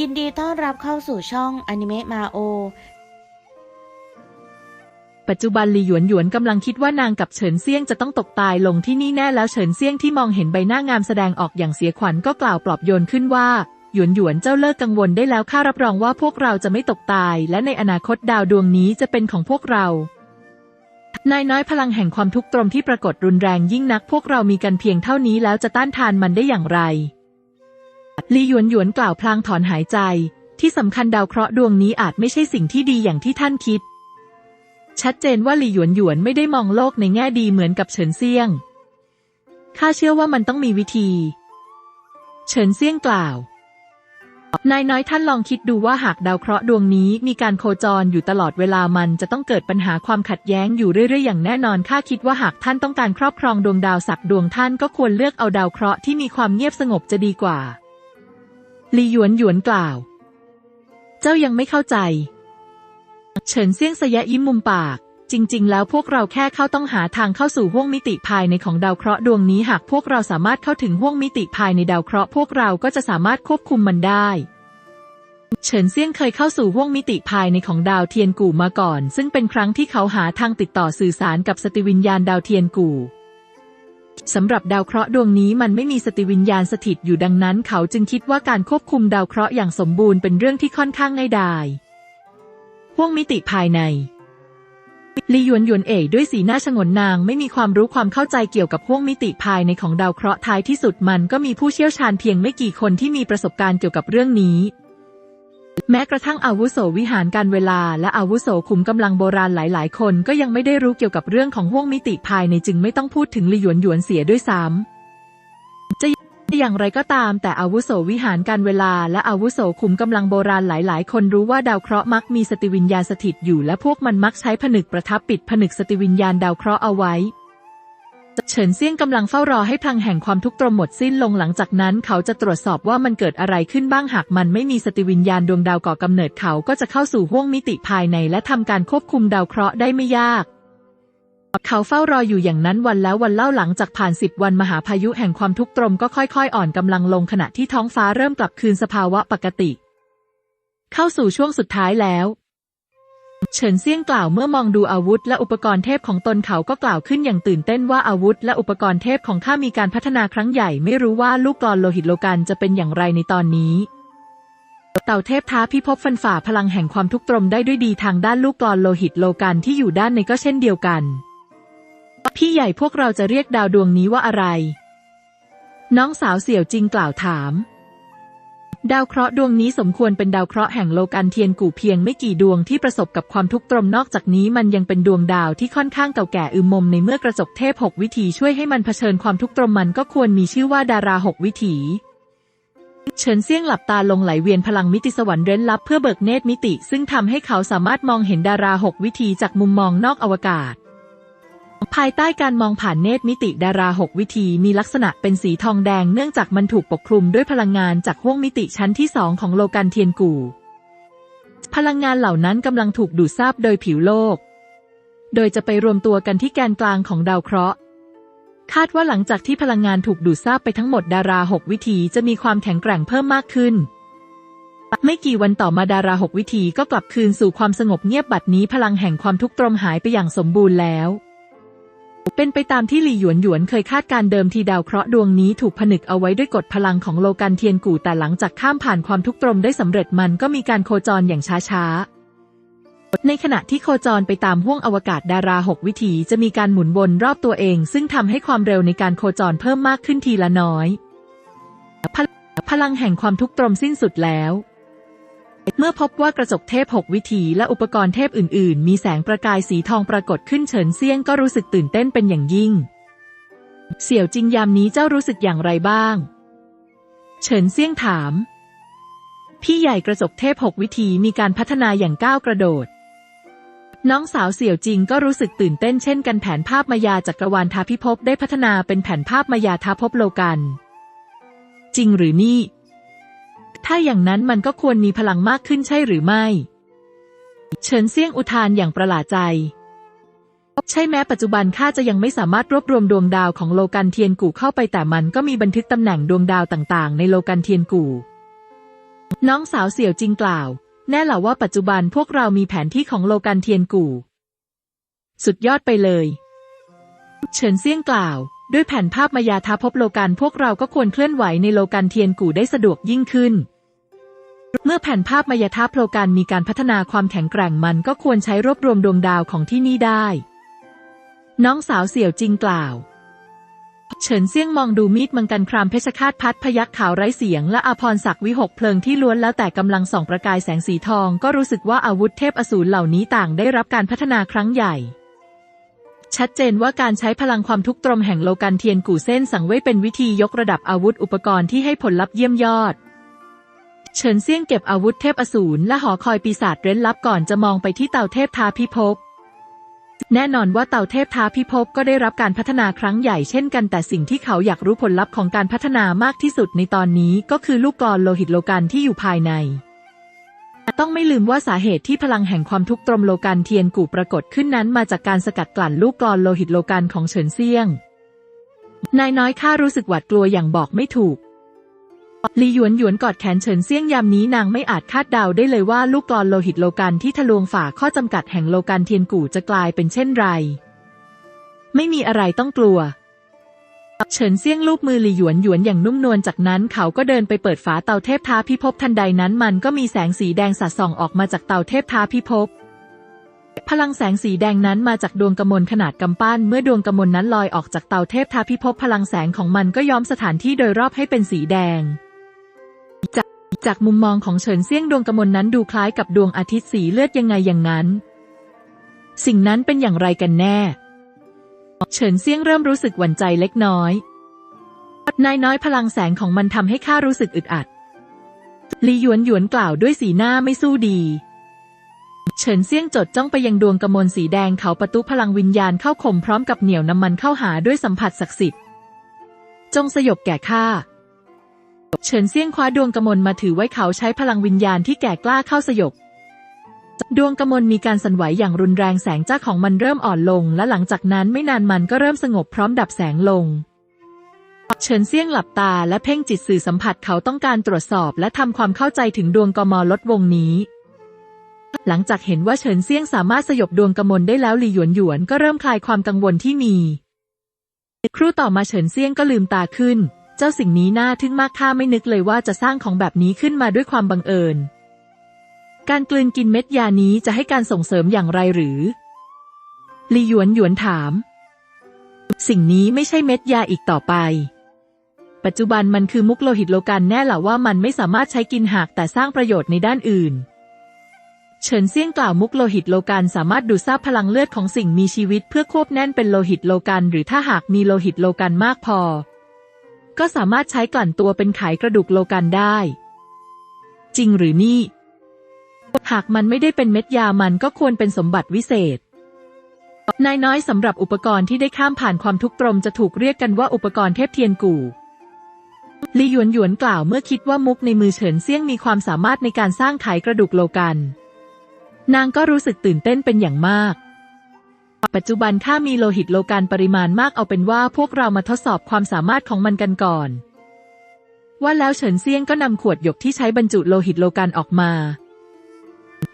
ยินดีต้อนรับเข้าสู่ช่องอนิเมะมาโอ ปัจจุบันหลีหยวนหยวนกำลังคิดว่านางกับเฉินเซี่ยงจะต้องตกตายลงที่นี่แน่แล้วเฉินเซี่ยงที่มองเห็นใบหน้างามแสดงออกอย่างเสียขวัญก็กล่าวปลอบโยนขึ้นว่า หยวนหยวนเจ้าเลิกกังวลได้แล้วข้ารับรองว่าพวกเราจะไม่ตกตาย และในอนาคตดาวดวงนี้จะเป็นของพวกเรานายน้อยพลังแห่งความทุกข์ตรมที่ปรากฏรุนแรงยิ่งนักพวกเรามีกันเพียงเท่านี้แล้วจะต้านทานมันได้อย่างไร ลีหยวนหยวนกล่าวพลางถอนหายใจ ที่สำคัญดาวเคราะห์ดวงนี้อาจไม่ใช่สิ่งที่ดีอย่างที่ท่านคิด ชัดเจนว่าหลี่หยวนหยวนไม่ได้มองโลกในแง่ดีเหมือนกับเฉินเซียง ข้าเชื่อว่ามันต้องมีวิธี เฉินเซียงกล่าวนายน้อยท่านลองคิดดูว่าหากดาวเคราะห์ดวงนี้มีการโคจรอยู่ตลอดเวลามันจะต้องเกิดปัญหาความขัดแย้งอยู่เรื่อยๆอย่างแน่นอนข้าคิดว่าหากท่านต้องการครอบครองดวงดาวสักดวงท่านก็ควรเลือกเอาดาวเคราะห์ที่มีความเงียบสงบจะดีกว่า ลี่หยวนหยวนกล่าว เจ้ายังไม่เข้าใจ เฉินเซี่ยงสยะยิ้มมุมปาก จริง ๆ แล้วพวกเราแค่เข้าต้องหาทางเข้าสู่ห้วงมิติภายในของดาวเคราะห์ดวงนี้หากพวกเราสามารถเข้าถึงห้วงมิติภายในดาวเคราะห์พวกเราก็จะสามารถควบคุมมันได้เฉินเซี่ยงเคยเข้าสู่ห้วงมิติภายในของดาวเทียนกู่มาก่อน ซึ่งเป็นครั้งที่เขาหาทางติดต่อสื่อสารกับสติวิญญาณดาวเทียนกู่ สำหรับดาวเคราะห์ดวงนี้มันไม่มีสติวิญญาณสถิตอยู่ดังนั้น เขาจึงคิดว่าการควบคุมดาวเคราะห์อย่างสมบูรณ์เป็นเรื่องที่ค่อนข้างง่ายดายห้วงมิติภายในลีหยวนหยวนเอ๋ยด้วยสีหน้าชงนนางไม่มีความรู้ความเข้าใจเกี่ยวกับห้วงมิติภายในของดาวเคราะห์ท้ายที่สุดมันก็มีผู้เชี่ยวชาญเพียงไม่กี่คนที่มีประสบการณ์เกี่ยวกับเรื่องนี้ แม้กระทั่งอาวุโสวิหารการเวลาและอาวุโสขุมกำลังโบราณหลาย ๆ คนก็ยังไม่ได้รู้เกี่ยวกับเรื่องของห้วงมิติภายในจึงไม่ต้องพูดถึงลีหยวนหยวนเสียด้วยซ้ำจะอย่างไรก็ตาม แต่อาวุโสวิหารการเวลาและอาวุโสขุมกำลังโบราณหลาย ๆ คนรู้ว่าดาวเคราะห์มักมีสติวิญญาณสถิตอยู่และพวกมันมักใช้ผนึกประทับปิดผนึกสติวิญญาณดาวเคราะห์เอาไว้ เฉินเซี่ยงกำลังเฝ้ารอให้พลังแห่งความทุกข์ตรมหมดสิ้นลงหลังจากนั้นเขาจะตรวจสอบว่ามันเกิดอะไรขึ้นบ้างหากมันไม่มีสติวิญญาณดวงดาวก่อกำเนิดเขาก็จะเข้าสู่ห้วงมิติภายในและทำการควบคุมดาวเคราะห์ได้ไม่ยาก เขาเฝ้ารออยู่อย่างนั้นวันแล้ววันเล่าหลังจากผ่านสิบวันมหาพายุแห่งความทุกข์ตรมก็ค่อยๆ อ่อนกำลังลงขณะที่ท้องฟ้าเริ่มกลับคืนสภาวะปกติ เข้าสู่ช่วงสุดท้ายแล้ว เฉินเซี่ยงกล่าวเมื่อมองดูอาวุธและอุปกรณ์เทพของตนเขาก็กล่าวขึ้นอย่างตื่นเต้นว่าอาวุธและอุปกรณ์เทพของข้ามีการพัฒนาครั้งใหญ่ไม่รู้ว่าลูกกลอนโลหิตโลกันจะเป็นอย่างไรในตอนนี้ เต่าเทพท้าพิภพฟันฝ่าพลังแห่งความทุกข์ตรมได้ด้วยดีทางด้านลูกกลอนโลหิตโลกันที่อยู่ด้านในก็เช่นเดียวกัน พี่ใหญ่พวกเราจะเรียกดาวดวงนี้ว่าอะไร น้องสาวเสี่ยวจิงกล่าวถาม ดาวเคราะห์ดวงนี้สมควรเป็นดาวเคราะห์แห่งโลกันเทียนกู่เพียงไม่กี่ดวงที่ประสบกับความทุกข์ตรมนอกจากนี้มันยังเป็นดวงดาวที่ค่อนข้างเก่าแก่อึมมมในเมื่อกระจกเทพหกวิถีช่วยให้มันเผชิญความทุกข์ตรมมันก็ควรมีชื่อว่าดาราหกวิถีเฉินเซี่ยงหลับตาลงไหลเวียนพลังมิติสวรรค์เร้นลับเพื่อเบิกเนตรมิติ ซึ่งทำให้เขาสามารถมองเห็นดาราหกวิถีจากมุมมองนอกอวกาศ ภายใต้การมองผ่านเนตรมิติดาราหกวิธีมีลักษณะเป็นสีทองแดงเนื่องจากมันถูกปกคลุมด้วยพลังงานจากห้วงมิติชั้นที่สองของโลกันเทียนกู่พลังงานเหล่านั้นกำลังถูกดูดซาบโดยผิวโลก โดยจะไปรวมตัวกันที่แกนกลางของดาวเคราะห์ คาดว่าหลังจากที่พลังงานถูกดูดซาบไปทั้งหมดดาราหกวิธีจะมีความแข็งแกร่งเพิ่มมากขึ้นไม่กี่วันต่อมาดาราหกวิธีก็กลับคืนสู่ความสงบเงียบบัดนี้พลังแห่งความทุกข์ตรมหายไปอย่างสมบูรณ์แล้ว เป็นไปตามที่หลี่หยวนหยวนเคยคาดการเดิมทีดาวเคราะห์ดวงนี้ถูกผนึกเอาไว้ด้วยกฎพลังของโลกันเทียนกู่แต่หลังจากข้ามผ่านความทุกข์ตรมได้สำเร็จมันก็มีการโคจรอย่างช้าๆ ในขณะที่โคจรไปตามห้วงอวกาศดาราหกวิถีจะมีการหมุนวนรอบตัวเอง ซึ่งทำให้ความเร็วในการโคจรเพิ่มมากขึ้นทีละน้อยพพลังแห่งความทุกข์ตรมสิ้นสุดแล้ว เมื่อพบว่ากระจกเทพหกวิถีและอุปกรณ์เทพอื่น ๆ มีแสงประกายสีทองปรากฏขึ้นเฉินเซียงก็รู้สึกตื่นเต้นเป็นอย่างยิ่ง เสี่ยวจิงยามนี้เจ้ารู้สึกอย่างไรบ้าง เฉินเซียงถาม พี่ใหญ่กระจกเทพหกวิถีมีการพัฒนาอย่างก้าวกระโดด น้องสาวเสี่ยวจิงก็รู้สึกตื่นเต้นเช่นกันแผนภาพมายาจักรวาลทาพิภพได้พัฒนาเป็นแผนภาพมายาทาภพโลกัน จริงหรือนี่ ถ้าอย่างนั้นมันก็ควรมีพลังมากขึ้นใช่หรือไม่ เฉินเซี่ยงอุทานอย่างประหลาดใจ ใช่แม้ปัจจุบันข้าจะยังไม่สามารถรวบรวมดวงดาวของโลกันเทียนกู่เข้าไปแต่มันก็มีบันทึกตำแหน่งดวงดาวต่างๆ ในโลกันเทียนกู่น้องสาวเสี่ยวจริงกล่าว แน่เหล่าว่าปัจจุบันพวกเรามีแผนที่ของโลกันเทียนกู่สุดยอดไปเลย เฉินเซี่ยงกล่าวด้วยแผนภาพมายาทาพบโลกันพวกเราก็ควรเคลื่อนไหวในโลกันเทียนกู่ได้สะดวกยิ่งขึ้น เมื่อแผ่นภาพมายาทาโลกันมีการพัฒนาความแข็งแกร่งมันก็ควรใช้รวบรวมดวงดาวของที่นี่ได้ น้องสาวเสี่ยวจริงกล่าว เฉินเซี่ยงมองดูมีดมังกันครามเพชรฆาตพัดพยักขาวไร้เสียง และอาพรศักดิ์วิหกเพลิงที่ล้วนแล้วแต่กำลังส่องประกายแสงสีทอง ก็รู้สึกว่าอาวุธเทพอสูรเหล่านี้ต่างได้รับการพัฒนาครั้งใหญ่ชัดเจนว่าการใช้พลังความทุกตรมแห่งโลกันเทียนกู่เส้นสังเวยเป็นวิธียกระดับอาวุธอุปกรณ์ที่ให้ผลลัพธ์เยี่ยมยอด เฉินเซี่ยงเก็บอาวุธเทพอสูรและหอคอยปีศาจเร้นลับก่อนจะมองไปที่เต่าเทพทาพิภพแน่นอนว่าเต่าเทพท้าพิภพก็ได้รับการพัฒนาครั้งใหญ่เช่นกันแต่สิ่งที่เขาอยากรู้ผลลัพธ์ของการพัฒนามากที่สุดในตอนนี้ก็คือลูกกลอนโลหิตโลกันที่อยู่ภายใน ต้องไม่ลืมว่าสาเหตุที่พลังแห่งความทุกข์ตรมโลกันเทียนกู่ปรากฏขึ้นนั้นมาจากการสกัดกลั่นลูกกลอนโลหิตโลกันของเฉินเซี่ยง นายน้อยข้ารู้สึกหวาดกลัวอย่างบอกไม่ถูก ลีหยวนหยวนกอดแขนเฉินเซี่ยงยามนี้นางไม่อาจคาดเดาได้เลยว่าลูกกลอนโลหิตโลกันที่ทะลวงฝ่าข้อจำกัดแห่งโลกันเทียนกู่จะกลายเป็นเช่นไร ไม่มีอะไรต้องกลัว เฉินเซี่ยงลูบมือลีหยวนหยวนอย่างนุ่มนวลจากนั้นเขาก็เดินไปเปิดฝาเตาเทพท้าพิภพทันใดนั้นมันก็มีแสงสีแดงสาดส่องออกมาจากเตาเทพท้าพิภพพลังแสงสีแดงนั้นมาจากดวงกมลขนาดกำปั้น เมื่อดวงกมลนั้นลอยออกจากเตาเทพท้าพิภพพลังแสงของมันก็ย้อมสถานที่โดยรอบให้เป็นสีแดง จากมุมมองของเฉินเซี่ยงดวงกมลนั้นดูคล้ายกับดวงอาทิตย์สีเลือดยังไงอย่างนั้น สิ่งนั้นเป็นอย่างไรกันแน่ เฉินเซี่ยงเริ่มรู้สึกหวั่นใจเล็กน้อย นายน้อยพลังแสงของมันทำให้ข้ารู้สึกอึดอัดลีหยวนหยวนกล่าวด้วยสีหน้าไม่สู้ดี เฉินเซี่ยงจดจ้องไปยังดวงกมลสีแดงเขาประตูพลังวิญญาณเข้าข่มพร้อมกับเหนี่ยวน้ำมันเข้าหาด้วยสัมผัสศักดิ์สิทธิ์ จงสยบแก่ข้า เฉินเซี่ยงคว้าดวงกมลมาถือไว้เขาใช้พลังวิญญาณที่แก่กล้าเข้าสยบ ดวงกมลมีการสั่นไหวอย่างรุนแรงแสงจ้าของมันเริ่มอ่อนลง และหลังจากนั้นไม่นานมันก็เริ่มสงบพร้อมดับแสงลง เฉินเซี่ยงหลับตาและเพ่งจิตสื่อสัมผัสเขาต้องการตรวจสอบ และทำความเข้าใจถึงดวงกมลลดวงนี้หลังจากเห็นว่าเฉินเซี่ยงสามารถสยบดวงกมลได้แล้วหลี่หยวนหยวนก็เริ่มคลายความกังวลที่มี ครู่ต่อมาเฉินเซี่ยงก็ลืมตาขึ้น จ้าสิ่งนี้น่าทึ่งมากข้าไม่นึกเลยว่าจะสร้างของแบบนี้ขึ้นมาด้วยความบังเอิญ การกลืนกินเม็ดยานี้จะให้การส่งเสริมอย่างไรหรือลีหยวนหยวนถาม สิ่งนี้ไม่ใช่เม็ดยาอีกต่อไปปัจจุบันมันคือมุกโลหิตโลกันแน่หละว่ามันไม่สามารถใช้กินหากแต่สร้างประโยชน์ในด้านอื่น เฉินเซี่ยงกล่าวมุกโลหิตโลกันสามารถดูดซับพลังเลือดของสิ่งมีชีวิตเพื่อควบแน่นเป็นโลหิตโลกันหรือถ้าหากมีโลหิตโลกันมากพอ ก็สามารถใช้กลั่นตัวเป็นไขกระดูกโลกันได้ จริงหรือนี่ หากมันไม่ได้เป็นเม็ดยามันก็ควรเป็นสมบัติวิเศษ นายน้อยสำหรับอุปกรณ์ที่ได้ข้ามผ่านความทุกข์ตรมจะถูกเรียกกันว่าอุปกรณ์เทพเทียนกู่ลีหยวนหยวนกล่าวเมื่อคิดว่ามุกในมือเฉินเซี่ยงมีความสามารถในการสร้างไขกระดูกโลกัน นางก็รู้สึกตื่นเต้นเป็นอย่างมาก ปัจจุบันข้ามีโลหิตโลกันปริมาณมากเอาเป็นว่าพวกเรามาทดสอบความสามารถของมันกันก่อน ว่าแล้วเฉินเซียงก็นำขวดหยกที่ใช้บรรจุโลหิตโลกันออกมา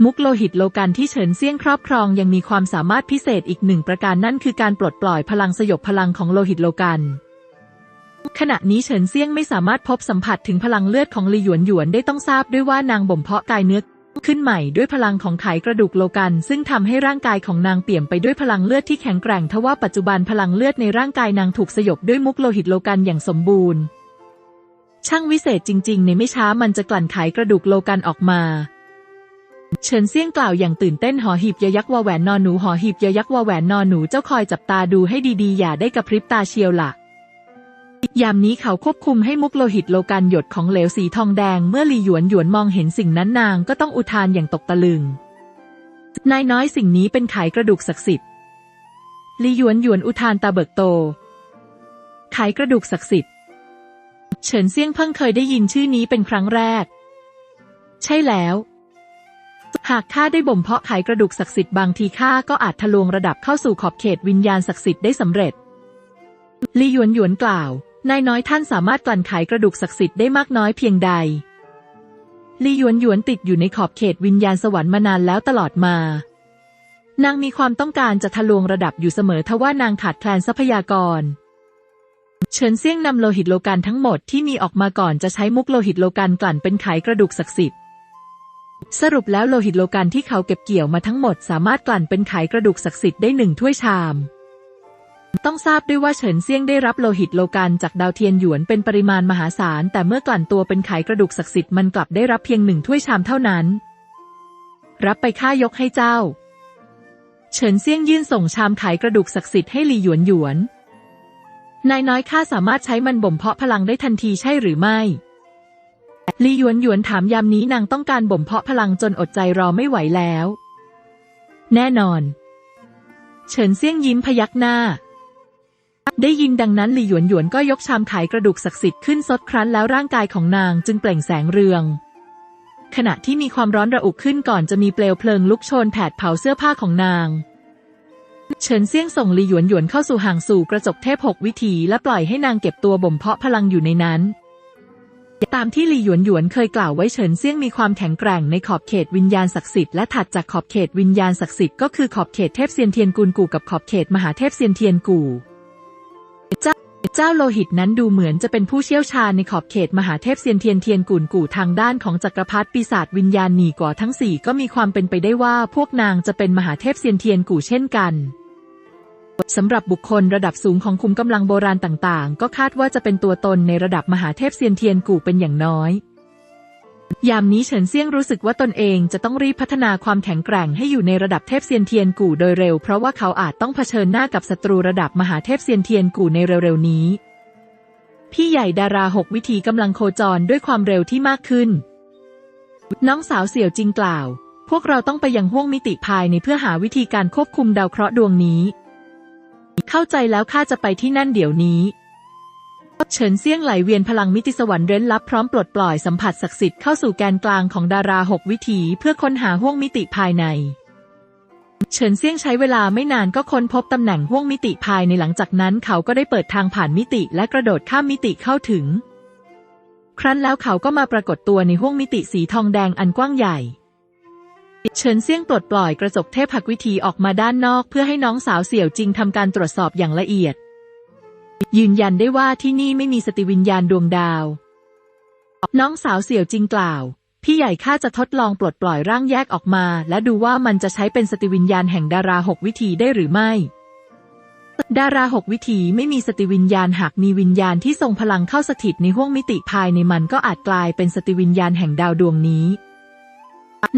มุกโลหิตโลกันที่เฉินเซียงครอบครองยังมีความสามารถพิเศษอีกหนึ่งประการนั่นคือการปลดปล่อยพลังสยบพลังของโลหิตโลกันขณะนี้เฉินเซียงไม่สามารถพบสัมผัสถึงพลังเลือดของลีหยวนหยวนได้ต้องทราบด้วยว่านางบ่มเพาะกายเนื้อ ขึ้นใหม่ด้วยพลังของไขกระดูกโลกัน ซึ่งทำให้ร่างกายของนางเปี่ยมไปด้วยพลังเลือดที่แข็งแกร่งทว่าปัจจุบันพลังเลือดในร่างกายนางถูกสยบด้วยมุกโลหิตโลกันอย่างสมบูรณ์ ช่างวิเศษจริง ๆ ในไม่ช้ามันจะกลั่นไขกระดูกโลกันออกมาเฉินเซี่ยงกล่าวอย่างตื่นเต้นหอหีบยยักษ์วาแหวนนอนหนูหอหีบยยักษ์วาแหวนนอนหนูเจ้าคอยจับตาดูให้ดีๆ อย่าได้กระพริบตาเชียวละ่ะ ยามนี้เขาควบคุมให้มุกโลหิตโลกันหยดของเหลวสีทองแดงเมื่อลีหยวนหยวนมองเห็นสิ่งนั้นนางก็ต้องอุทานอย่างตกตะลึง นายน้อยสิ่งนี้เป็นไขกระดูกศักดิ์สิทธิ์ลีหยวนหยวนอุทานตาเบิกโต ไขกระดูกศักดิ์สิทธิ์ เฉินเซี่ยงเพิ่งเคยได้ยินชื่อนี้เป็นครั้งแรก ใช่แล้ว หากข้าได้บ่มเพาะไขกระดูกศักดิ์สิทธิ์บางทีข้าก็อาจทะลวงระดับเข้าสู่ขอบเขตวิญญาณศักดิ์สิทธิ์ได้สำเร็จลีหยวนหยวนกล่าว นายน้อยท่านสามารถกลั่นไขกระดูกศักดิ์สิทธิ์ได้มากน้อยเพียงใดลีหยวนหยวนติดอยู่ในขอบเขตวิญญาณสวรรค์มานานแล้วตลอดมา นางมีความต้องการจะทะลวงระดับอยู่เสมอทว่านางขาดแคลนทรัพยากร เฉินเซี่ยงนำโลหิตโลกันทั้งหมดที่มีออกมาก่อนจะใช้มุกโลหิตโลกันกลั่นเป็นไขกระดูกศักดิ์สิทธิ์ สรุปแล้วโลหิตโลกันที่เขาเก็บเกี่ยวมาทั้งหมดสามารถกลั่นเป็นไขกระดูกศักดิ์สิทธิ์ได้หนึ่งถ้วยชาม ต้องทราบด้วยว่าเฉินเซี่ยงได้รับโลหิตโลกันจากดาวเทียนหยวนเป็นปริมาณมหาศาล แต่เมื่อกลั่นตัวเป็นไขกระดูกศักดิ์สิทธิ์มันกลับได้รับเพียงหนึ่งถ้วยชามเท่านั้น รับไปค่ายกให้เจ้า เฉินเซี่ยงยื่นส่งชามไขกระดูกศักดิ์สิทธิ์ให้หลี่หยวนหยวน นายน้อยข้าสามารถใช้มันบ่มเพาะพลังได้ทันทีใช่หรือไม่หลีหยวนหยวนถามยามนี้นางต้องการบ่มเพาะพลังจนอดใจรอไม่ไหวแล้ว แน่นอน เฉินเซี่ยงยิ้มพยักหน้า ได้ยินดังนั้นหลี่หยวนหยวนก็ยกชามไขกระดูกศักดิ์สิทธิ์ขึ้นซดครั้นแล้วร่างกายของนางจึงเปล่งแสงเรือง ขณะที่มีความร้อนระอุขึ้นก่อนจะมีเปลวเพลิงลุกโชนแผดเผาเสื้อผ้าของนาง เฉินเซี่ยงส่งหลี่หยวนหยวนเข้าสู่ห่างสู่กระจกเทพหกวิถีและปล่อยให้นางเก็บตัวบ่มเพาะพลังอยู่ในนั้น ตามที่หลี่หยวนหยวนเคยกล่าวไว้เฉินเซี่ยงมีความแข็งแกร่งในขอบเขตวิญญาณศักดิ์สิทธิ์และถัดจากขอบเขตวิญญาณศักดิ์สิทธิ์ก็คือขอบเขตเทพเซียนเทียนกูลกูกับขอบเขตมหาเทพเซียนเทียนกู เจ้าเจ้าโลหิตนั้นดูเหมือนจะเป็นผู้เชี่ยวชาญในขอบเขตมหาเทพเซียนเทียนเทียนกูนกูทางด้านของจักรพรรดิปีศาจวิญญาณหนีก่อทั้งสี่ก็มีความเป็นไปได้ว่าพวกนางจะเป็นมหาเทพเซียนเทียนกูเช่นกันสำหรับบุคคลระดับสูงของคุมกำลังโบราณต่างๆ ก็คาดว่าจะเป็นตัวตนในระดับมหาเทพเซียนเทียนกูเป็นอย่างน้อย ยามนี้เฉินเซียงรู้สึกว่าตนเองจะต้องรีบพัฒนาความแข็งแกร่งให้อยู่ในระดับเทพเซียนเทียนกู่โดยเร็ว เพราะว่าเขาอาจต้องเผชิญหน้ากับศัตรูระดับมหาเทพเซียนเทียนกู่ในเร็วๆนี้ พี่ใหญ่ดาราหกวิธีกำลังโคจรด้วยความเร็วที่มากขึ้น น้องสาวเสี่ยวจิงกล่าว พวกเราต้องไปยังห้วงมิติภายในเพื่อหาวิธีการควบคุมดาวเคราะห์ดวงนี้ เข้าใจแล้วข้าจะไปที่นั่นเดี๋ยวนี้ เฉินเซี่ยงไหลเวียนพลังมิติสวรรค์เร้นลับพร้อมปลดปล่อยสัมผัสศักดิ์สิทธิ์เข้าสู่แกนกลางของดาราหกวิถีเพื่อค้นหาห้วงมิติภายใน เฉินเซี่ยงใช้เวลาไม่นานก็ค้นพบตำแหน่งห้วงมิติภายในหลังจากนั้นเขาก็ได้เปิดทางผ่านมิติและกระโดดข้ามมิติเข้าถึง ครั้นแล้วเขาก็มาปรากฏตัวในห้วงมิติสีทองแดงอันกว้างใหญ่เฉินเซี่ยงปลดปล่อยกระจกเทพหักวิธีออกมาด้านนอก เพื่อให้น้องสาวเสี่ยวจริงทำการตรวจสอบอย่างละเอียด ยืนยันได้ว่าที่นี่ไม่มีสติวิญญาณดวงดาว น้องสาวเสี่ยวจริงกล่าว พี่ใหญ่ข้าจะทดลองปลดปล่อยร่างแยกออกมา และดูว่ามันจะใช้เป็นสติวิญญาณแห่งดาราหกวิธีได้หรือไม่ ดาราหกวิถีไม่มีสติวิญญาณหากมีวิญญาณที่ทรงพลังเข้าสถิตในห้วงมิติภายในมันก็อาจกลายเป็นสติวิญญาณแห่งดาวดวงนี้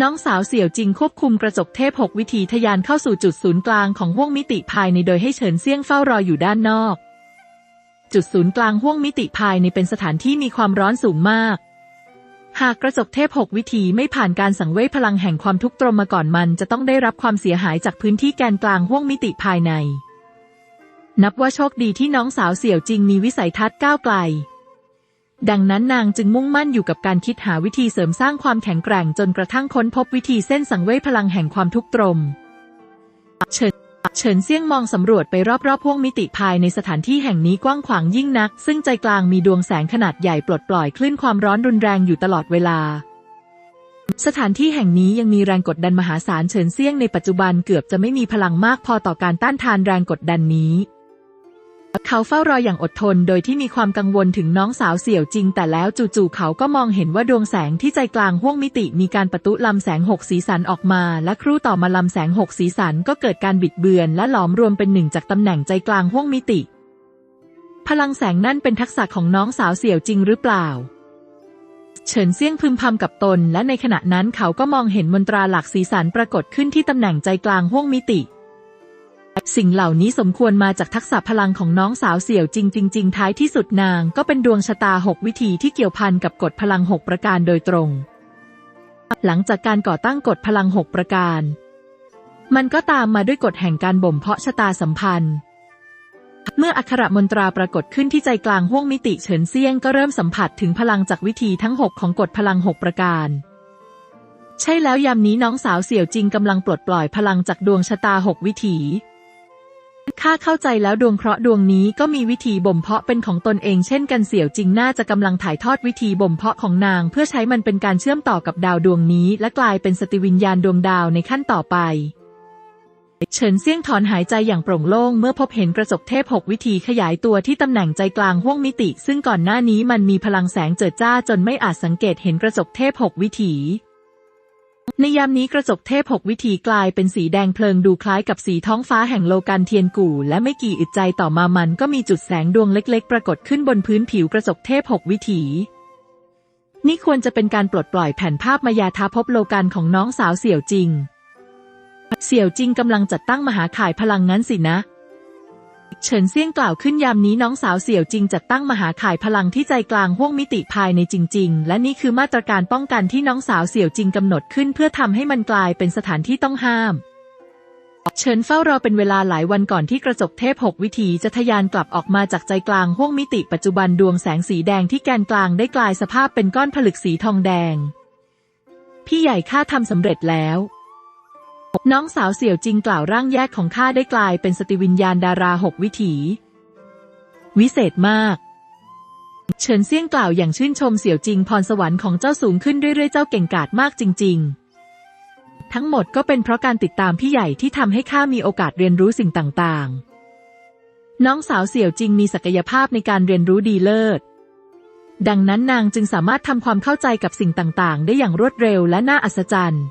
น้องสาวเสี่ยวจริงควบคุมกระจกเทพหกวิธีทะยานเข้าสู่จุดศูนย์กลางของห้วงมิติภายในโดยให้เฉินเซี่ยงเฝ้ารออยู่ด้านนอก จุดศูนย์กลางห้วงมิติภายในเป็นสถานที่มีความร้อนสูงมาก หากกระจกเทพหกวิธีไม่ผ่านการสังเวยพลังแห่งความทุกข์ตรมมาก่อนมันจะต้องได้รับความเสียหายจากพื้นที่แกนกลางห้วงมิติภายใน นับว่าโชคดีที่น้องสาวเสี่ยวจริงมีวิสัยทัศน์ก้าวไกล ดังนั้นนางจึงมุ่งมั่นอยู่กับการคิดหาวิธีเสริมสร้างความแข็งแกร่งจนกระทั่งค้นพบวิธีเส้นสังเวยพลังแห่งความทุกข์ตรมเฉิน เฉินเซี่ยงมองสำรวจไปรอบๆห้วงมิติภายในสถานที่แห่งนี้กว้างขวางยิ่งนัก ซึ่งใจกลางมีดวงแสงขนาดใหญ่ปลดปล่อยคลื่นความร้อนรุนแรงอยู่ตลอดเวลา สถานที่แห่งนี้ยังมีแรงกดดันมหาศาลเฉินเซี่ยงในปัจจุบันเกือบจะไม่มีพลังมากพอต่อการต้านทานแรงกดดันนี้ เขาเฝ้ารออย่างอดทนโดยที่มีความกังวลถึงน้องสาวเสี่ยวจริง แต่แล้วจู่ๆเขาก็มองเห็นว่าดวงแสงที่ใจกลางห้วงมิติมีการประตุลำแสงหกสีสันออกมา และครู่ต่อมาลำแสงหกสีสันก็เกิดการบิดเบือน และหลอมรวมเป็นหนึ่งจากตำแหน่งใจกลางห้วงมิติ พลังแสงนั่นเป็นทักษะของน้องสาวเสี่ยวจริงหรือเปล่า เฉินเซี่ยงพึมพำกับตน และในขณะนั้นเขาก็มองเห็นมนตราหลักสีสันปรากฏขึ้นที่ตำแหน่งใจกลางห้วงมิติ สิ่งเหล่านี้สมควรมาจากทักษะพลังของน้องสาวเสี่ยวจริงจริงๆท้ายที่สุดนางก็เป็นดวงชะตาหกวิธีที่เกี่ยวพันกับกฎพลังหกประการโดยตรง หลังจากการก่อตั้งกฎพลังหกประการ มันก็ตามมาด้วยกฎแห่งการบ่มเพาะชะตาสัมพันธ์ เมื่ออักขระมนตราปรากฏขึ้นที่ใจกลางห้วงมิติเฉินเซียงก็เริ่มสัมผัสถึงพลังจากวิธีทั้งหกของกฎพลังหกประการใช่แล้วยามนี้น้องสาวเสี่ยวจริงกำลังปลดปล่อยพลังจากดวงชะตาหกวิถี ข้าเข้าใจแล้วดวงเคราะห์ดวงนี้ก็มีวิธีบ่มเพาะเป็นของตนเองเช่นกันเสี่ยวจริงน่าจะกำลังถ่ายทอดวิธีบ่มเพาะของนาง เพื่อใช้มันเป็นการเชื่อมต่อกับดาวดวงนี้ และกลายเป็นสติวิญญาณดวงดาวในขั้นต่อไป เฉินเซี่ยงถอนหายใจอย่างโปร่งโล่งเมื่อพบเห็นกระจกเทพหกวิธีขยายตัวที่ตำแหน่งใจกลางห้วงมิติ ซึ่งก่อนหน้านี้มันมีพลังแสงเจิดจ้าจนไม่อาจสังเกตเห็นกระจกเทพหกวิถี ในยามนี้กระจกเทพหกวิถีกลายเป็นสีแดงเพลิงดูคล้ายกับสีท้องฟ้าแห่งโลกันเทียนกู่ และไม่กี่อึดใจต่อมามันก็มีจุดแสงดวงเล็กๆ ปรากฏขึ้นบนพื้นผิวกระจกเทพหกวิถี นี่ควรจะเป็นการปลดปล่อยแผ่นภาพมายาทาพบโลกันของน้องสาวเสี่ยวจริง เสี่ยวจริงกำลังจัดตั้งมหาข่ายพลังงั้นสินะ เฉินเซี่ยงกล่าวขึ้นยามนี้น้องสาวเสี่ยวจริงจัดตั้งมหาข่ายพลังที่ใจกลางห้วงมิติภายในจริง ๆ และนี่คือมาตรการป้องกันที่น้องสาวเสี่ยวจริงกำหนดขึ้น เพื่อทำให้มันกลายเป็นสถานที่ต้องห้าม เฉินเฝ้ารอเป็นเวลาหลายวันก่อนที่กระจกเทพหกวิถีจะทะยานกลับออกมาจากใจกลางห้วงมิติปัจจุบันดวงแสงสีแดงที่แกนกลางได้กลายสภาพเป็นก้อนผลึกสีทองแดง พี่ใหญ่ข้าทำสำเร็จแล้ว น้องสาวเสี่ยวจริงกล่าวร่างแยกของข้าได้กลายเป็นสติวิญญาณดาราหกวิถี วิเศษมาก เฉินเซี่ยงกล่าวอย่างชื่นชมเสี่ยวจริงพรสวรรค์ของเจ้าสูงขึ้นเรื่อยๆ เจ้าเก่งกาจมากจริง ๆ ทั้งหมดก็เป็นเพราะการติดตามพี่ใหญ่ที่ทำให้ข้ามีโอกาสเรียนรู้สิ่งต่างๆ น้องสาวเสี่ยวจริงมีศักยภาพในการเรียนรู้ดีเลิศดังนั้นนางจึงสามารถทำความเข้าใจกับสิ่งต่างๆ ได้อย่างรวดเร็วและน่าอัศจรรย์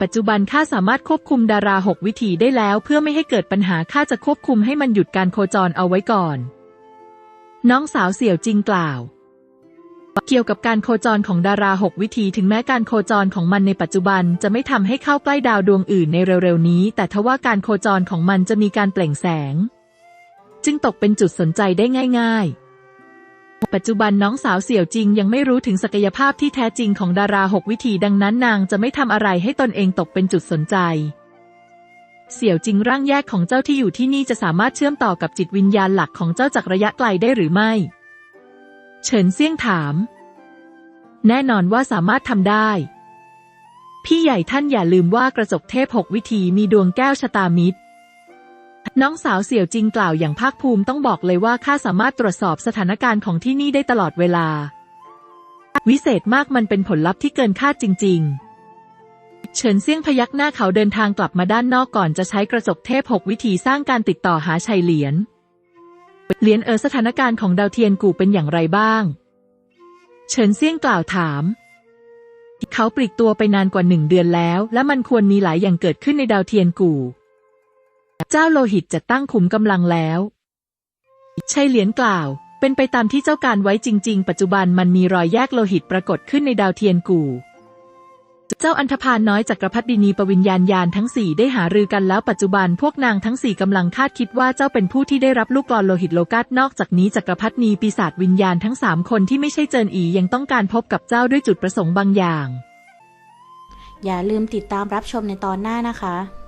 ปัจจุบันข้าสามารถควบคุมดาราหกวิธีได้แล้วเพื่อไม่ให้เกิดปัญหาข้าจะควบคุมให้มันหยุดการโคจรเอาไว้ก่อน น้องสาวเสี่ยวจริงกล่าว เกี่ยวกับการโคจรของดาราหกวิธีถึงแม้การโคจรของมันในปัจจุบันจะไม่ทำให้เข้าใกล้ดาวดวงอื่นในเร็วๆนี้ แต่ทว่าการโคจรของมันจะมีการเปล่งแสง จึงตกเป็นจุดสนใจได้ง่าย ๆ ปัจจุบันน้องสาวเสี่ยวจริงยังไม่รู้ถึงศักยภาพที่แท้จริงของดาราหกวิธีดังนั้นนางจะไม่ทำอะไรให้ตนเองตกเป็นจุดสนใจ เสี่ยวจริงร่างแยกของเจ้าที่อยู่ที่นี่จะสามารถเชื่อมต่อกับจิตวิญญาณหลักของเจ้าจากระยะไกลได้หรือไม่ เฉินเซี่ยงถาม แน่นอนว่าสามารถทำได้ พี่ใหญ่ท่านอย่าลืมว่ากระจกเทพหกวิธีมีดวงแก้วชะตามิตร น้องสาวเสี่ยวจริงกล่าวอย่างภาคภูมิต้องบอกเลยว่าข้าสามารถตรวจสอบสถานการณ์ของที่นี่ได้ตลอดเวลา วิเศษมากมันเป็นผลลัพธ์ที่เกินคาดจริง ๆ เฉินเซี่ยงพยักหน้าเขาเดินทางกลับมาด้านนอกก่อนจะใช้กระจกเทพหกวิธีสร้างการติดต่อหาชัยเหรียญเหรียญเออสถานการณ์ของดาวเทียนกู่เป็นอย่างไรบ้าง เฉินเซี่ยงกล่าวถาม เขาปลีกตัวไปนานกว่าหนึ่งเดือนแล้ว และมันควรมีหลายอย่างเกิดขึ้นในดาวเทียนกู่ เจ้าโลหิตจะตั้งขุมกำลังแล้วชัยเหรียญกล่าว เป็นไปตามที่เจ้าการไว้จริง ๆ ปัจจุบันมันมีรอยแยกโลหิตปรากฏขึ้นในดาวเทียนกู่ เจ้าอันธพาลน้อยจากรพัดินีปวิญญาณยานทั้งสี่ได้หารือกันแล้วปัจจุบันพวกนางทั้งสี่กำลังคาดคิดว่าเจ้าเป็นผู้ที่ได้รับลูกกลอนโลหิตโลกัสนอกจากนี้จักรพรรดินีปีศาจวิญญาณทั้งสามคนที่ไม่ใช่เจินอียังต้องการพบกับเจ้าด้วยจุดประสงค์บางอย่าง อย่าลืมติดตามรับชมในตอนหน้านะคะ